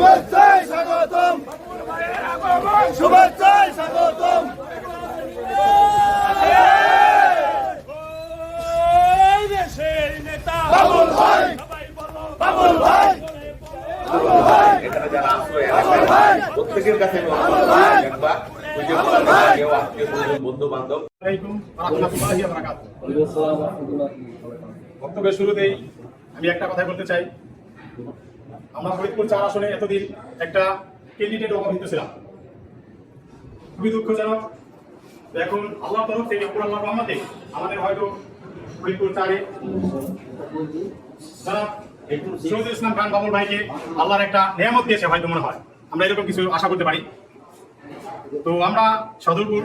শুভেচ্ছায় স্বাগতম। শুভেচ্ছায় স্বাগতম। বক্তব্যের শুরুতেই আমি একটা কথা বলতে চাই। আমরা ফরিদপুর চার আসনে এতদিন একটা ক্যান্ডিডেট অবহিত ছিলাম। খুবই দুঃখজনক। এখন আল্লাহ তরফ থেকে আল্লাহ রহমতে আমাদের হয়তো ফরিদপুর চারে শহীদুল ইসলাম খান বাবুল ভাইকে আল্লাহর একটা নিয়ামত দিয়েছে হয়তো মনে হয়। আমরা এরকম কিছু আশা করতে পারি। তো আমরা সদরপুর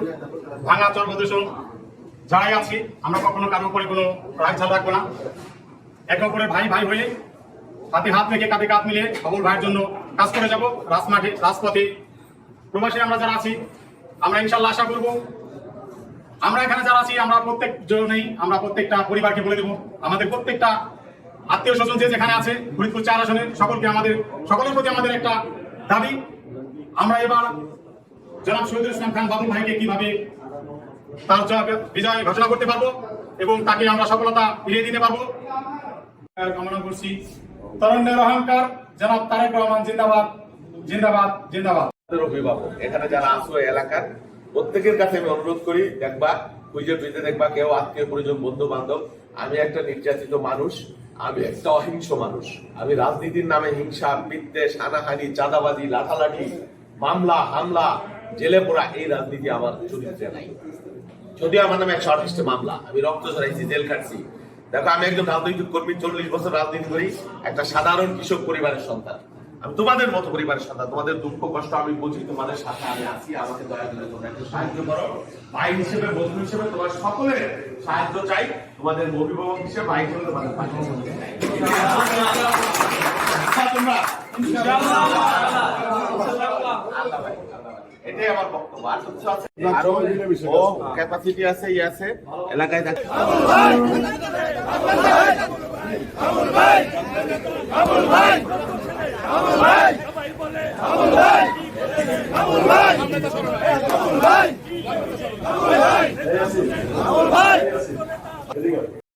ভাঙা চর প্রদর্শন যারাই আছি, আমরা কখনো কারোর উপরে কোনো রাগ ঝাল রাখব না। একে অপরে ভাই ভাই হয়ে হাতে হাত রেখে কাঁধে কাঁধ মিলে বাবুল ভাইয়ের জন্য কাজ করে যাব রাজমাঠে, রাজপথে। প্রবাসী আমরা যারা আছি, আমরা ইনশাল্লাহ আশা করব, আমরা এখানে যারা আছি, আমরা প্রত্যেক জনেই, আমরা প্রত্যেকটা পরিবারকে বলে দেবো, আমাদের প্রত্যেকটা আত্মীয় স্বজন যে যেখানে আছে, ফরিদপুর চার আসনে, সকলকে আমাদের, সকলের প্রতি আমাদের একটা দাবি। আমরা এবার জনাব শহীদুল ইসলাম খান বাবুল ভাইকে কীভাবে তার জয়- বিজয় ঘোষণা করতে পারব এবং তাকে আমরা সফলতা ফিরিয়ে দিতে পারব। কামনা করছি। তরুণের অহংকার, জনাব তারেক রহমান জিন্দাবাদ জিন্দাবাদ জিন্দাবাদ। অভিভাবক, এখানে যারা আসো এলাকার, প্রত্যেকের কাছে আমি অনুরোধ করি, দেখবা খুঁজে টুইজে দেখবা, কেউ আত্মীয় পরিজন বন্ধু বান্ধব আমি একটা নির্যাতিত মানুষ, আমি একটা অহিংস মানুষ। আমি রাজনীতির নামে হিংসা, বিদ্বেষ, হানাহানি, চাঁদাবাজি, লাঠালাঠি, মামলা, হামলা, জেলে পোড়া, এই রাজনীতি আমার চরিত্রে নাই। যদিও আমার নামে একশো আঠাশটা মামলা, আমি রক্ত ঝরাইছি জেল খাটছি দেখো আমি একজন রাজনৈতিক কর্মী চল্লিশ বছর রাজনীতি করি একটা সাধারণ কৃষক পরিবারের সন্তান। আমি তোমাদের মতো পরিবারের সন্তান তোমাদের দুঃখ কষ্ট আমি বুঝি তোমাদের সাথে আমি আছি আমাকে দয়া করে তোমরা একটু সাহায্য করো। ভাই হিসেবে বন্ধু হিসেবে তোমার সকলের সাহায্য চাই তোমাদের অভিভাবক হিসেবে ভাই হিসেবে তোমাদের তোমরা। এটাই আমার বক্তব্য। আর কিছু আছে? আরও ও ক্যাপাসিটি আছে ই আছে? এলাকায় Vamos, vai! Vamos, vai! Vamos, vai!